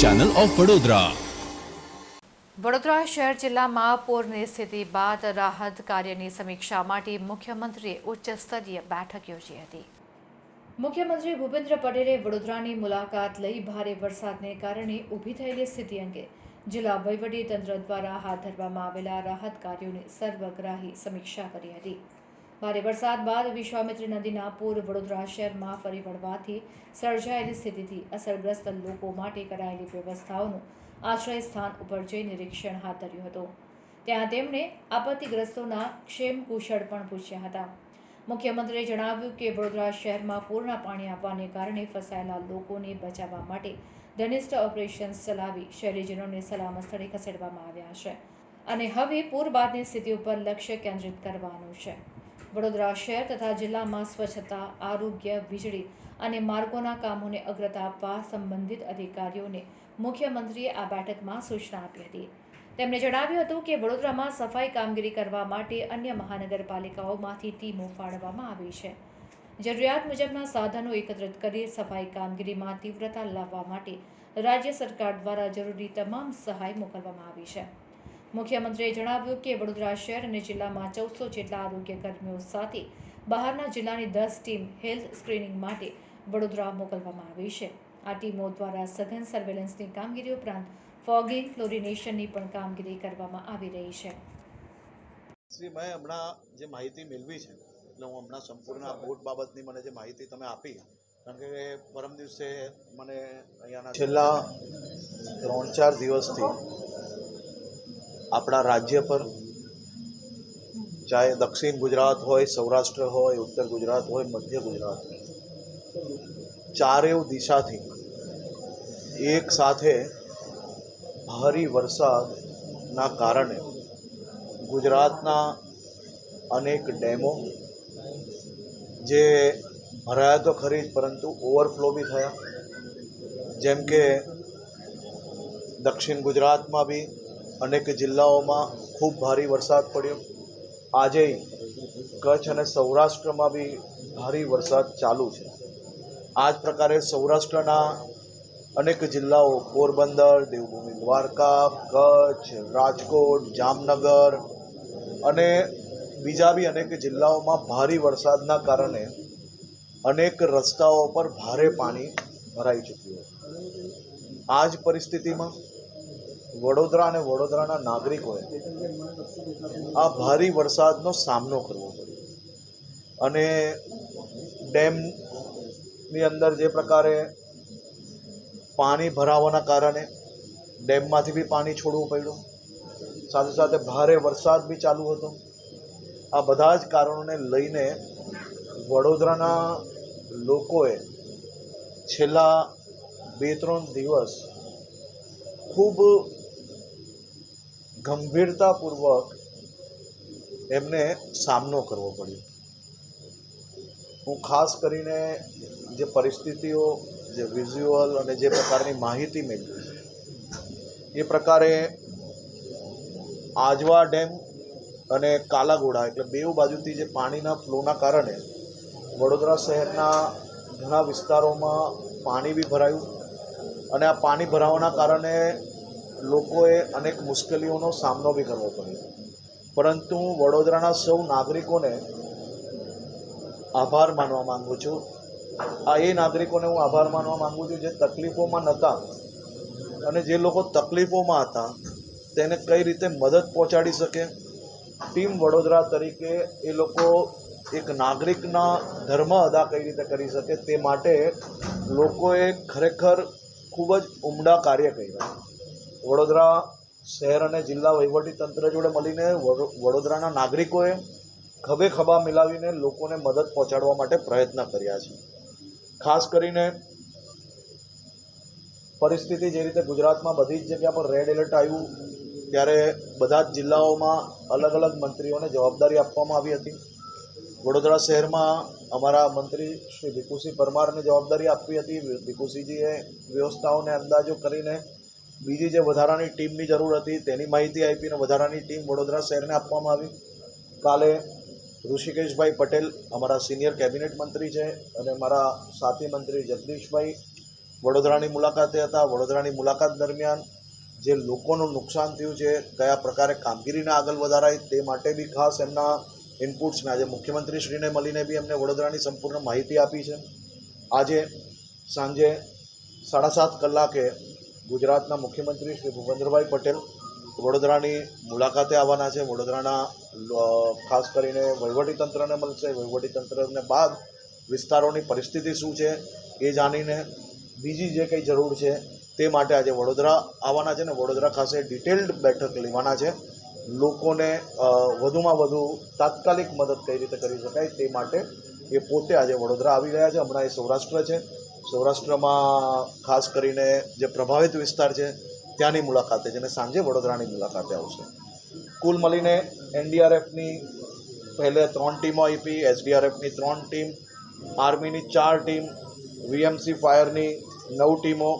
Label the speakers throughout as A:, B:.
A: Channel of Vadodara
B: Vadodara શહેર જિલ્લામાં પૂરની સ્થિતિ બાદ રાહત કાર્યની સમીક્ષા માટે મુખ્યમંત્રીએ ઉચ્ચ સ્તરીય બેઠક યોજી હતી. મુખ્યમંત્રી ભૂપેન્દ્ર પટેલે વડોદરાની મુલાકાત લઈ ભારે વરસાદને કારણે ઊભી થયેલી સ્થિતિ અંગે જિલ્લા વહીવટી તંત્ર દ્વારા હાથ ધરવામાં આવેલા રાહત કાર્યોની સર્વગ્રાહી સમીક્ષા કરી હતી. ભારે વરસાદ બાદ વિશ્વામિત્રી નદીના પૂર વડોદરા શહેરમાં ફરી વળવાથી સર્જાયેલી સ્થિતિથી અસરગ્રસ્ત લોકો માટે કરાયેલી વ્યવસ્થાઓનું આશ્રય સ્થાન ઉપર જઈ નિરીક્ષણ હાથ ધર્યું હતું. ત્યાં તેમણે આપત્તિગ્રસ્તોના ક્ષેમ કુશળ પણ પૂછ્યા હતા. મુખ્યમંત્રીએ જણાવ્યું કે વડોદરા શહેરમાં પૂરના પાણી આવવાને કારણે ફસાયેલા લોકોને બચાવવા માટે ઘનિષ્ઠ ઓપરેશન ચલાવી શહેરીજનોને સલામત સ્થળે ખસેડવામાં આવ્યા છે. અને હવે પૂર બાદની સ્થિતિ ઉપર લક્ષ્ય કેન્દ્રિત કરવાનું છે. વડોદરા શહેર તથા જિલ્લામાં સ્વચ્છતા, આરોગ્ય, વીજળી અને માર્ગોના કામોને અગ્રતા આપવા સંબંધિત અધિકારીઓને મુખ્યમંત્રીએ આ બેઠકમાં સૂચના આપી હતી. તેમણે જણાવ્યું હતું કે વડોદરામાં સફાઈ કામગીરી કરવા માટે અન્ય મહાનગરપાલિકાઓમાંથી ટીમો ફાળવવામાં આવી છે. જરૂરિયાત મુજબના સાધનો એકત્રિત કરી સફાઈ કામગીરીમાં તીવ્રતા લાવવા માટે રાજ્ય સરકાર દ્વારા જરૂરી તમામ સહાય મોકલવામાં આવી છે. મુખ્યમંત્રીએ જણાવ્યું કે વડોદરા શહેર અને જિલ્લામાં ચૌદસો જેટલા આરોગ્ય કર્મીઓ સાથે બહારના જિલ્લાની દસ ટીમ હેલ્થ સ્ક્રીનિંગ માટે વડોદરા મોકલવામાં આવી છે. આ ટીમો દ્વારા સઘન સર્વેલન્સની કામગીરી ઉપરાંત ફોગિંગ, ક્લોરિનેશનની પણ કામગીરી કરવામાં આવી રહી છે.
C: શ્રી મેં હમણાં જે માહિતી મેળવી છે, એટલે હું હમણાં સંપૂર્ણ આ બોટ બાબતની મને જે માહિતી તમે આપી, કારણ કે પરમ દિવસે મને અહીંયાના છેલ્લા ત્રણ ચાર દિવસથી આપણા રાજ્ય પર. ચાહે દક્ષિણ ગુજરાત હોય, સૌરાષ્ટ્ર હોય, ઉત્તર ગુજરાત હોય, મધ્ય ગુજરાત હોય. ચારેવ દિશાથી એક સાથે ભારે વરસાદના કારણે ગુજરાતના અનેક ડેમો જે ભરાયા તો ખરી જ, પરંતુ ઓવરફ્લો બી થયા. જેમ કે દક્ષિણ ગુજરાતમાં બી અનેક જિલ્લાઓમાં ખૂબ ભારે વરસાદ પડ્યો. આજે કચ્છ અને સૌરાષ્ટ્રમાં બી ભારે વરસાદ ચાલુ છે. આ જ પ્રકારે સૌરાષ્ટ્રના અનેક જિલ્લાઓ, પોરબંદર, દેવભૂમિ દ્વારકા, કચ્છ, રાજકોટ, જામનગર અને બીજા બી અનેક જિલ્લાઓમાં ભારે વરસાદના કારણે અનેક રસ્તાઓ પર ભારે પાણી ભરાઈ ચૂક્યું આ જ પરિસ્થિતિમાં વડોદરા અને વડોદરાના નાગરિકોએ આ ભારે વરસાદનો સામનો કરવો પડ્યો. અને ડેમની અંદર જે પ્રકારે પાણી ભરાવાના કારણે ડેમમાંથી બી પાણી છોડવું પડ્યું. સાથે સાથે ભારે વરસાદ બી ચાલુ હતો. આ બધા જ કારણોને લઈને વડોદરાના લોકોએ છેલ્લા બે ત્રણ દિવસ ખૂબ ગંભીરતાપૂર્વક એમને સામનો કરવો પડ્યો. હું ખાસ કરીને જે પરિસ્થિતિઓ, જે વિઝ્યુઅલ અને જે પ્રકારની માહિતી મેળવી છે એ પ્રકારે આજવા ડેમ અને કાલાઘોડા એટલે બેઉ બાજુથી જે પાણીના ફ્લોના કારણે વડોદરા શહેરના ઘણા વિસ્તારોમાં પાણી બી ભરાયું અને આ પાણી ભરાવાના કારણે લોકોએ અનેક મુશ્કેલીઓનો સામનો બી કરવો પડ્યો. પરંતુ હું વડોદરાના સૌ નાગરિકોને આભાર માનવા માગું છું. આ એ નાગરિકોને હું આભાર માનવા માગું છું જે તકલીફોમાં નહોતા અને જે લોકો તકલીફોમાં હતા તેને કઈ રીતે મદદ પહોંચાડી શકે? ટીમ વડોદરા તરીકે એ લોકો એક નાગરિકના ધર્મ અદા કઈ રીતે કરી શકે તે માટે લોકોએ ખરેખર ખૂબ જ ઉમદા કાર્ય કર્યા. વડોદરા શહેર અને જિલ્લા વહીવટી તંત્ર જોડે મળીને વડો- વડોદરાના નાગરિકોએ ખભે ખભા મિલાવીને લોકોને મદદ પહોંચાડવા માટે પ્રયત્ન કર્યા છે. ખાસ કરીને પરિસ્થિતિ જે રીતે ગુજરાતમાં બધી જ જગ્યા પર રેડ એલર્ટ આવ્યું, ત્યારે બધા જ જિલ્લાઓમાં અલગ અલગ મંત્રીઓને જવાબદારી આપવામાં આવી હતી. વડોદરા શહેરમાં અમારા મંત્રી શ્રી ભીખુસિંહ પરમારને જવાબદારી આપવી હતી. ભીખુસિંહજીએ વ્યવસ્થાઓને અંદાજો કરીને બીજી જે વધારાની ટીમની જરૂર હતી તેની માહિતી આપીને વધારાની ટીમ વડોદરા શહેરને આપવામાં આવી. કાલે ઋષિકેશભાઈ પટેલ અમારા સિનિયર કેબિનેટ મંત્રી છે અને મારા સાથી મંત્રી જગદીશભાઈ વડોદરાની મુલાકાતે હતા. વડોદરાની મુલાકાત દરમિયાન જે લોકોનું નુકસાન થયું છે, કયા પ્રકારે કામગીરીને આગળ વધારાય તે માટે બી ખાસ એમના ઇનપુટ્સને આજે મુખ્યમંત્રીશ્રીને મળીને બી એમને વડોદરાની સંપૂર્ણ માહિતી આપી છે. આજે સાંજે સાડા સાત કલાકે ગુજરાતના મુખ્યમંત્રી શ્રી ભૂપેન્દ્રભાઈ પટેલ વડોદરાની મુલાકાતે આવવાના છે. વડોદરાના ખાસ કરીને વહીવટીતંત્રને મળશે. વહીવટીતંત્રને બાદ વિસ્તારોની પરિસ્થિતિ શું છે એ જાણીને બીજી જે કંઈ જરૂર છે તે માટે આજે વડોદરા આવવાના છે ને વડોદરા ખાસે ડિટેલ્ડ બેઠક લેવાના છે. લોકોને વધુમાં વધુ તાત્કાલિક મદદ કઈ રીતે કરી શકાય તે માટે એ પોતે આજે વડોદરા આવી રહ્યા છે. હમણાં એ સૌરાષ્ટ્ર છે. સૌરાષ્ટ્રમાં ખાસ કરીને જે પ્રભાવિત વિસ્તાર છે, ત્યાંની મુલાકાતે છે અને સાંજે વડોદરાની મુલાકાતે આવશે. કુલ મળીને એનડીઆરએફની પહેલે ત્રણ ટીમો આપી, એસડીઆરએફની ત્રણ ટીમ, આર્મીની ચાર ટીમ, વીએમસી ફાયરની નવ ટીમો,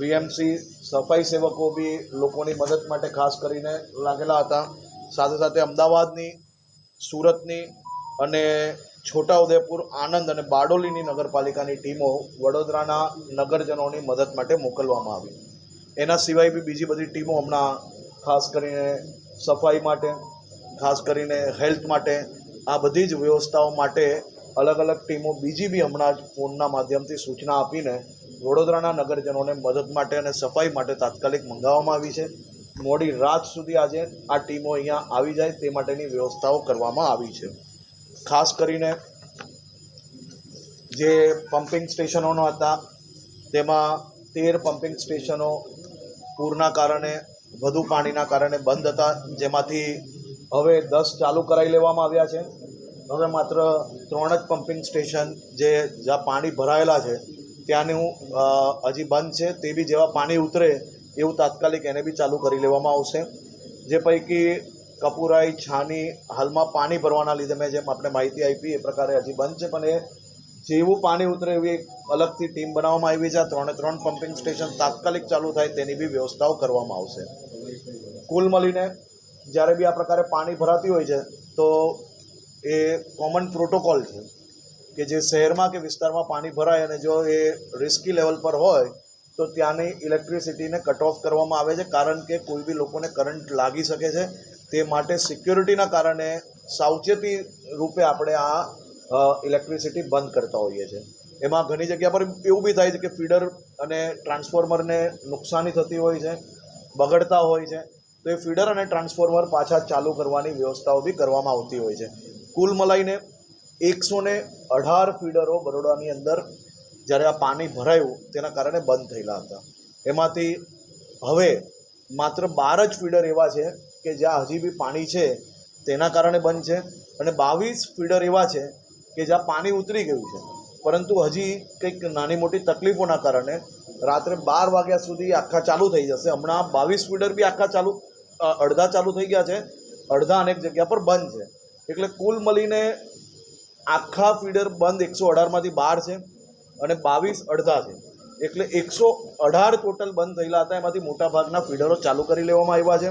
C: વીએમસી સફાઈ સેવકો બી લોકોની મદદ માટે ખાસ કરીને લાગેલા હતા. સાથે સાથે અમદાવાદની, સુરતની અને છોટાઉદેપુર, આણંદ અને બારડોલીની નગરપાલિકાની ટીમો વડોદરાના નગરજનોની મદદ માટે મોકલવામાં આવી. એના સિવાય બી બીજી બધી ટીમો હમણાં ખાસ કરીને સફાઈ માટે, ખાસ કરીને હેલ્થ માટે, આ બધી જ વ્યવસ્થાઓ માટે અલગ અલગ ટીમો બીજી બી હમણાં જ ફોનના માધ્યમથી સૂચના આપીને વડોદરાના નગરજનોને મદદ માટે અને સફાઈ માટે તાત્કાલિક મંગાવવામાં આવી છે. મોડી રાત સુધી આજે આ ટીમો અહીંયા આવી જાય તે માટેની વ્યવસ્થાઓ કરવામાં આવી છે. ખાસ કરીને જે પમ્પિંગ સ્ટેશનોનો હતા, તેમાં તેર પમ્પિંગ સ્ટેશનો પૂરના કારણે, વધુ પાણીના કારણે બંધ હતા, જેમાંથી હવે દસ ચાલુ કરાવી લેવામાં આવ્યા છે. હવે માત્ર ત્રણ જ પમ્પિંગ સ્ટેશન જે જ્યાં પાણી ભરાયેલા છે, ત્યાંનું હજી બંધ છે, તે બી જેવા પાણી ઉતરે એવું તાત્કાલિક એને બી ચાલુ કરી લેવામાં આવશે. જે પૈકી કપુરાઈ, છાની હાલમાં પાણી ભરવાના લીધે મેં જેમ આપણે માહિતી આપી, એ પ્રકારે હજી બંધ છે, પણ એ જેવું પાણી ઉતરે એવી એક અલગથી ટીમ બનાવવામાં આવી છે ત્રણે ત્રણ પમ્પિંગ સ્ટેશન તાત્કાલિક ચાલુ થાય તેની બી વ્યવસ્થાઓ કરવામાં આવશે. કુલ મળીને જ્યારે બી આ પ્રકારે પાણી ભરાતી હોય છે, તો એ કોમન પ્રોટોકોલ છે કે જે શહેરમાં કે વિસ્તારમાં પાણી ભરાય અને જો એ રિસ્કી લેવલ પર હોય, તો ત્યાંની ઇલેક્ટ્રિસિટીને કટ ઓફ કરવામાં આવે છે, કારણ કે કોઈ બી લોકોને કરંટ લાગી શકે છે તે માટે સિક્યોરિટીના કારણે સાવચેતી રૂપે આપણે આ ઇલેક્ટ્રિસિટી બંધ કરતા હોઈએ છીએ. એમાં ઘણી જગ્યા પર એવું બી થાય છે કે ફીડર અને ટ્રાન્સફોર્મરને નુકસાની થતી હોય છે, બગડતા હોય છે, તો એ ફીડર અને ટ્રાન્સફોર્મર પાછા ચાલુ કરવાની વ્યવસ્થાઓ બી કરવામાં આવતી હોય છે. કુલ મલાઈને એકસો ને અઢાર ફીડરો બરોડાની અંદર જ્યારે આ પાણી ભરાયું, તેના કારણે બંધ થયેલા હતા. એમાંથી હવે માત્ર બાર જ ફીડર એવા છે કે જ્યાં હજી બી પાણી છે, તેના કારણે બંધ છે. અને બાવીસ ફીડર એવા છે કે જ્યાં પાણી ઉતરી ગયું છે. પરંતુ હજી કંઈક નાની મોટી તકલીફોના કારણે રાત્રે બાર વાગ્યા સુધી આખા ચાલુ થઈ જશે. હમણાં બાવીસ ફીડર બી આખા ચાલુ અડધા ચાલુ થઈ ગયા છે. અડધા અનેક જગ્યા પર બંધ છે. એટલે કુલ મળીને આખા ફીડર બંધ એકસો અઢારમાંથી બાર છે અને બાવીસ અડધા છે. એટલે એકસો અઢાર ટોટલ બંધ થયેલા હતા. એમાંથી મોટાભાગના ફીડરો ચાલુ કરી લેવામાં આવ્યા છે.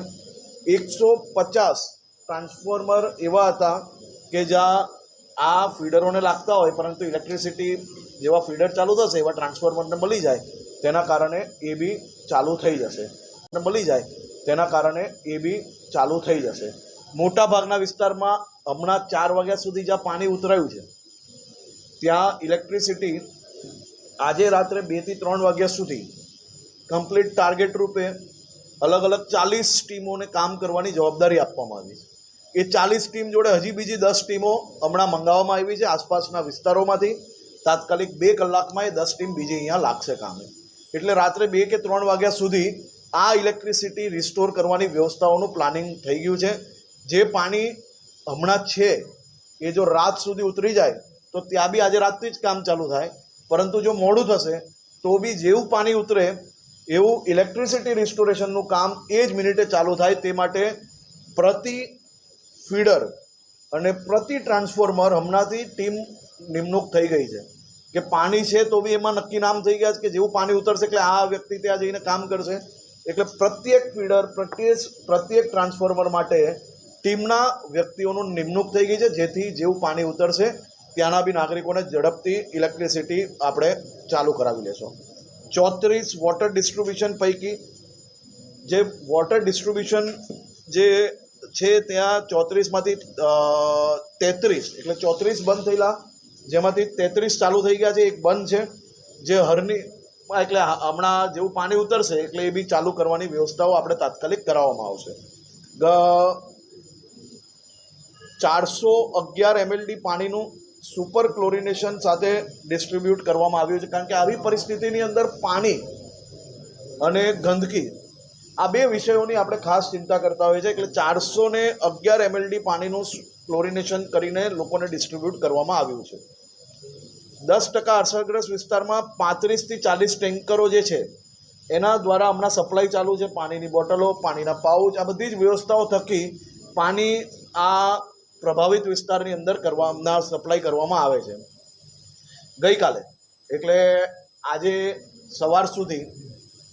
C: એકસો પચાસ ટ્રાન્સફોર્મર એવા હતા કે જ્યાં આ ફીડરોને લાગતા હોય, પરંતુ ઇલેક્ટ્રિસિટી જેવા ફીડર ચાલુ થશે, એવા ટ્રાન્સફોર્મરને મળી જાય. તેના કારણે એ બી ચાલુ થઈ જશે. અને મળી જાય. તેના કારણે એ બી ચાલુ થઈ જશે. મોટા ભાગના વિસ્તારમાં હમણાં ચાર વાગ્યા સુધી જ્યાં પાણી ઉતરાયું છે, ત્યાં ઇલેક્ટ્રિસિટી આજે રાત્રે બેથી ત્રણ વાગ્યા સુધી કમ્પ્લીટ ટાર્ગેટ રૂપે અલગ અલગ ચાલીસ ટીમોને કામ કરવાની જવાબદારી આપવામાં આવી છે. એ ચાલીસ ટીમ જોડે હજી બીજી દસ ટીમો હમણાં મંગાવવામાં આવી છે આસપાસના વિસ્તારોમાંથી. તાત્કાલિક બે કલાકમાં એ દસ ટીમ બીજી અહીંયા લાગશે કામે. એટલે રાત્રે બે કે ત્રણ વાગ્યા સુધી આ ઇલેક્ટ્રિસિટી રિસ્ટોર કરવાની વ્યવસ્થાઓનું પ્લાનિંગ થઈ ગયું છે. જે પાણી હમણાં છે, એ જો રાત સુધી ઉતરી જાય, તો ત્યાં બી આજે રાતથી જ કામ ચાલુ થાય. પરંતુ જો મોડું થશે, તો બી જેવું પાણી ઉતરે એવું ઇલેક્ટ્રિસિટી રિસ્ટોરેશનનું કામ એ જ મિનિટે ચાલુ થાય તે માટે પ્રતિ ફીડર અને પ્રતિ ટ્રાન્સફોર્મર હમણાંથી ટીમ નિમણૂક થઈ ગઈ છે. કે પાણી છે તો બી એમાં નક્કી નામ થઈ ગયા છે કે જેવું પાણી ઉતરશે એટલે આ વ્યક્તિ ત્યાં જઈને કામ કરશે. એટલે પ્રત્યેક ફીડર, પ્રત્યેક પ્રત્યેક ટ્રાન્સફોર્મર માટે ટીમના વ્યક્તિઓનું નિમણૂક થઈ ગઈ છે. જેથી જેવું પાણી ઉતરશે ત્યાંના બી નાગરિકોને ઝડપથી ઇલેક્ટ્રિસિટી આપણે ચાલુ કરાવી લેશો. ચોત્રીસ વોટર ડિસ્ટ્રીબ્યુશન પૈકી જે વોટર ડિસ્ટ્રીબ્યુશન જે છે ત્યાં ચોત્રીસમાંથી તેત્રીસ. એટલે ચોત્રીસ બંધ થયેલા. જેમાંથી તેત્રીસ ચાલુ થઈ ગયા છે, એક બંધ છે. જે હરની, એટલે હમણાં જેવું પાણી ઉતરશે, એટલે એ બી ચાલુ કરવાની વ્યવસ્થાઓ આપણે તાત્કાલિક કરાવવામાં આવશે. ચારસો અગિયાર એમએલડી પાણીનું સુપર ક્લોરિનેશન સાથે ડિસ્ટ્રીબ્યુટ કરવામાં આવ્યું છે. કારણ કે આવી પરિસ્થિતિની અંદર પાણી અને ગંદકી આ બે વિષયોની આપણે ખાસ ચિંતા કરતા હોઈએ છીએ. એટલે ચારસો ને અગિયાર એમએલડી પાણીનું ક્લોરિનેશન કરીને લોકોને ડિસ્ટ્રીબ્યુટ કરવામાં આવ્યું છે. દસ ટકા અસરગ્રસ્ત વિસ્તારમાં પાંત્રીસથી ચાલીસ ટેન્કરો જે છે, એના દ્વારા હમણાં સપ્લાય ચાલુ છે. પાણીની બોટલો, પાણીના પાઉચ, આ બધી જ વ્યવસ્થાઓ થકી પાણી આ પ્રભાવિત વિસ્તારની અંદર કરવામાં સપ્લાય કરવામાં આવે છે. ગઈકાલે, એટલે આજે સવાર સુધી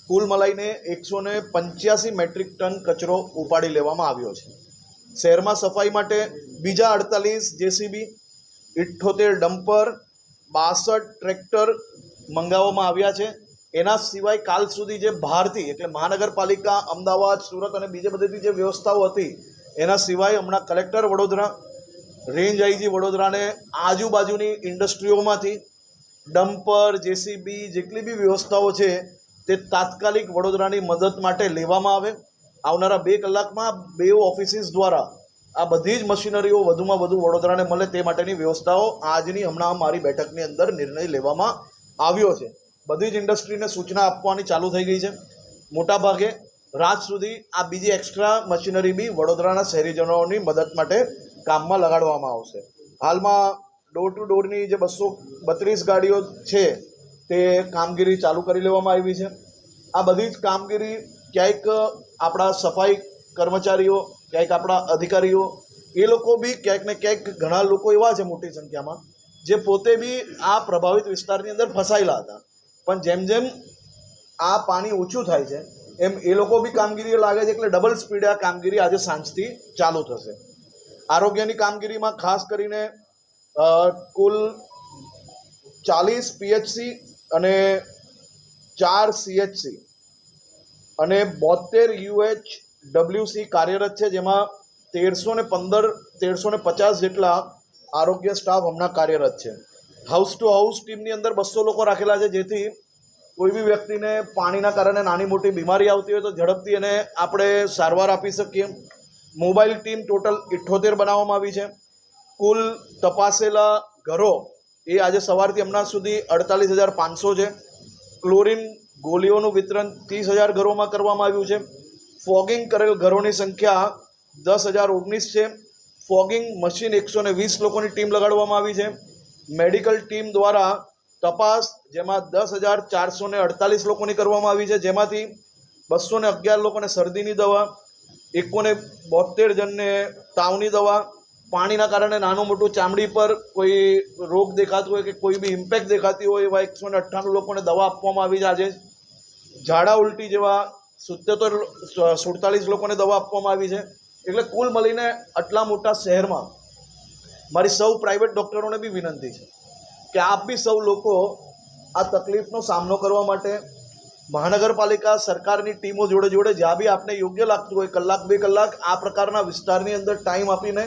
C: કુલ મલાઈને એકસો ને પંચ્યાસી મેટ્રિક ટન કચરો ઉપાડી લેવામાં આવ્યો છે. શહેરમાં સફાઈ માટે બીજા અડતાલીસ જેસીબી, ઇઠ્ઠોતેર ડમ્પર, બાસઠ ટ્રેક્ટર મંગાવવામાં આવ્યા છે. એના સિવાય કાલ સુધી જે ભારતી, એટલે મહાનગરપાલિકા, અમદાવાદ, સુરત અને બીજે બધીથી જે વ્યવસ્થાઓ હતી એના સિવાય હમણાં કલેક્ટર વડોદરા, રેન્જ આઈજી વડોદરાને આજુબાજુની ઇન્ડસ્ટ્રીઓમાંથી ડમ્પર, જેસીબી જેટલી બી વ્યવસ્થાઓ છે તે તાત્કાલિક વડોદરાની મદદ માટે લેવામાં આવે. આવનારા બે કલાકમાં બે ઓફિસીસ દ્વારા આ બધી જ મશીનરીઓ વધુમાં વધુ વડોદરાને મળે તે માટેની વ્યવસ્થાઓ આજની હમણાં મારી બેઠકની અંદર નિર્ણય લેવામાં આવ્યો છે. બધી જ ઇન્ડસ્ટ્રીને સૂચના આપવાની ચાલુ થઈ ગઈ છે. મોટાભાગે રાત સુધી આ બીજી એક્સ્ટ્રા મશીનરી બી વડોદરાના શહેરીજનોની મદદ માટે કામમાં લગાડવામાં આવશે. હાલમાં ડોર ટુ ડોરની જે બસો બત્રીસ ગાડીઓ છે, તે કામગીરી ચાલુ કરી લેવામાં આવી છે. આ બધી જ કામગીરી ક્યાંક આપણા સફાઈ કર્મચારીઓ, ક્યાંક આપણા અધિકારીઓ, એ લોકો બી ક્યાંક ને ક્યાંક ઘણા લોકો એવા છે મોટી સંખ્યામાં, જે પોતે બી આ પ્રભાવિત વિસ્તારની અંદર ફસાયેલા હતા. પણ જેમ જેમ આ પાણી ઓછું થાય છે એમ એ લોકો બી કામગીરી લાગે છે એટલે ડબલ સ્પીડે આ કામગીરી આજે સાંજથી ચાલુ થશે. આરોગ્યની કામગીરીમાં ખાસ કરીને કુલ ચાલીસ પીએચસી અને ચાર સીએચસી અને બોતેર યુએચ ડબલ્યુસી કાર્યરત છે, જેમાં તેરસો ને પંદર, તેરસો ને પચાસ જેટલા આરોગ્ય સ્ટાફ હમણાં કાર્યરત છે. હાઉસ ટુ હાઉસ ટીમની અંદર બસો લોકો રાખેલા છે, જેથી કોઈ બી વ્યક્તિને પાણીના કારણે નાની મોટી બીમારી આવતી હોય તો ઝડપથી એને આપણે સારવાર આપી શકીએ. મોબાઈલ ટીમ ટોટલ ઇઠ્ઠોતેર બનાવવામાં આવી છે. કુલ તપાસેલા ઘરો એ આજે સવારથી હમણાં સુધી અડતાલીસ હજાર પાંચસો છે. ક્લોરિન ગોળીઓનું વિતરણ ત્રીસ હજાર ઘરોમાં કરવામાં આવ્યું છે. ફોગિંગ કરેલ ઘરોની સંખ્યા દસ હજાર ઓગણીસ છે. ફોગિંગ મશીન એકસો ને વીસ લોકોની ટીમ લગાડવામાં આવી છે. મેડિકલ ટીમ દ્વારા તપાસ, જેમાં દસ હજાર ચારસો ને અડતાલીસ લોકોની કરવામાં આવી છે, જેમાંથી બસો ને અગિયાર લોકોને શરદીની દવા, એકોને બોતેર જણને તાવની દવા, પાણીના કારણે નાનું મોટું ચામડી પર કોઈ રોગ દેખાતો હોય કે કોઈ બી ઇમ્પેક્ટ દેખાતી હોય એવા એકસો ને અઠ્ઠાણું લોકોને દવા આપવામાં આવી છે આજે. ઝાડા ઉલટી જેવા સિત્તેર સુડતાલીસ લોકોને દવા આપવામાં આવી છે. એટલે કુલ મળીને આટલા મોટા શહેરમાં મારી સૌ પ્રાઇવેટ ડૉક્ટરોને બી વિનંતી છે. કે આપ બી સૌ લોકો આ તકલીફનો સામનો કરવા માટે મહાનગરપાલિકા સરકારની ટીમો જોડે જોડે જ્યાં બી આપને યોગ્ય લાગતું હોય, કલાક બે કલાક આ પ્રકારના વિસ્તારની અંદર ટાઈમ આપીને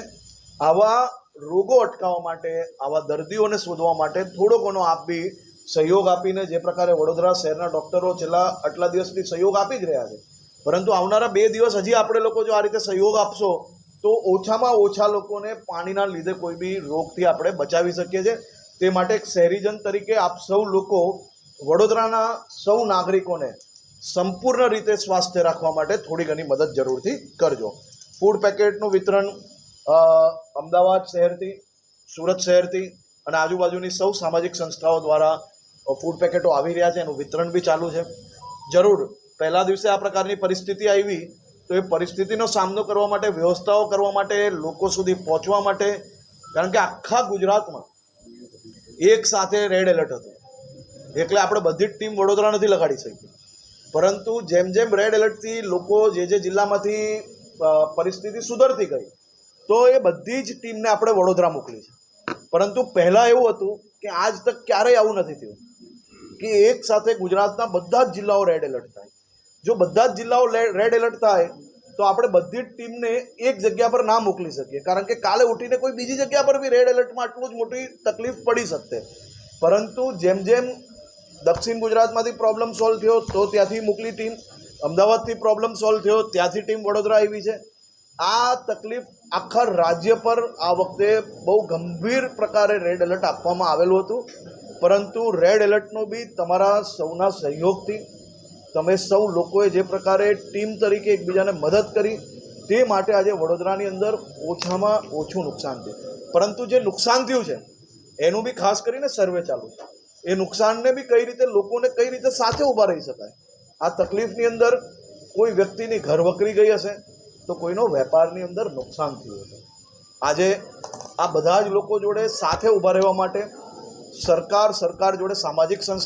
C: આવા રોગો અટકાવવા માટે, આવા દર્દીઓને શોધવા માટે થોડો ઘણો આપ બી સહયોગ આપીને જે પ્રકારે વડોદરા શહેરના ડૉક્ટરો છેલ્લા આટલા દિવસથી સહયોગ આપી જ રહ્યા છે. પરંતુ આવનારા બે દિવસ હજી આપણે લોકો જો આ રીતે સહયોગ આપશો, તો ઓછામાં ઓછા લોકોને પાણીના લીધે કોઈ બી રોગથી આપણે બચાવી શકીએ છીએ. તે માટે એક શહેરીજન તરીકે આપ સૌ લોકો વડોદરાના સૌ નાગરિકોને સંપૂર્ણ રીતે સ્વાસ્થ્ય રાખવા માટે થોડી ઘણી મદદ જરૂરથી કરજો. ફૂડ પેકેટનું વિતરણ અમદાવાદ શહેરથી, સુરત શહેરથી અને આજુબાજુની સૌ સામાજિક સંસ્થાઓ દ્વારા ફૂડ પેકેટો આવી રહ્યા છે. એનું વિતરણ બી ચાલુ છે. જરૂર, પહેલા દિવસે આ પ્રકારની પરિસ્થિતિ આવી તો એ પરિસ્થિતિનો સામનો કરવા માટે, વ્યવસ્થાઓ કરવા માટે, લોકો સુધી પહોંચવા માટે, કારણ કે આખા ગુજરાતમાં એક સાથે રેડ એલર્ટ હતું. એટલે આપણે બધી જ ટીમ વડોદરા નથી લગાડી શકી. પરંતુ જેમ જેમ રેડ એલર્ટથી લોકો જે જે જિલ્લામાંથી પરિસ્થિતિ સુધરતી ગઈ, તો એ બધી જ ટીમને આપણે વડોદરા મોકલી છે. પરંતુ પહેલાં એવું હતું કે આજ તક ક્યારેય આવું નથી થયું. કે એક સાથે ગુજરાતના બધા જ જિલ્લાઓ રેડ એલર્ટ થાય. જો બધા જ જિલ્લાઓ રેડ એલર્ટ થાય તો આપણે બધી જ ટીમને એક જગ્યા પર ના મોકલી શકીએ. કારણ કે કાલે ઉઠીને કોઈ બીજી જગ્યા પર બી રેડ એલર્ટમાં આટલું જ મોટી તકલીફ પડી શકતે. પરંતુ જેમ જેમ દક્ષિણ ગુજરાતમાંથી પ્રોબ્લેમ સોલ્વ થયો, તો ત્યાંથી મોકલી ટીમ. અમદાવાદથી પ્રોબ્લેમ સોલ્વ થયો, ત્યાંથી ટીમ વડોદરા આવી છે. આ તકલીફ આખા રાજ્ય પર આ વખતે બહુ ગંભીર પ્રકારે રેડ એલર્ટ આપવામાં આવેલું હતું. પરંતુ રેડ એલર્ટનો બી તમારા સૌના સહયોગથી તમે સૌ લોકોએ જે પ્રકારે ટીમ તરીકે એકબીજાને મદદ કરી, તે માટે આજે વડોદરાની અંદર ઓછામાં ઓછું નુકસાન થયું પરંતુ જે નુકસાન થયું છે, એનું બી ખાસ કરીને સર્વે ચાલુ છે. એ નુકસાનને બી કઈ રીતે લોકોને કઈ રીતે સાથે ઊભા રહી શકાય? આ તકલીફની અંદર કોઈ વ્યક્તિની ઘર વકરી ગઈ હશે, તો કોઈનો વેપારની અંદર નુકસાન થયું હશે. આજે આ બધા જ લોકો જોડે સાથે ઊભા રહેવા માટે સરકાર સરકાર જોડે સામાજિક સંસ્થા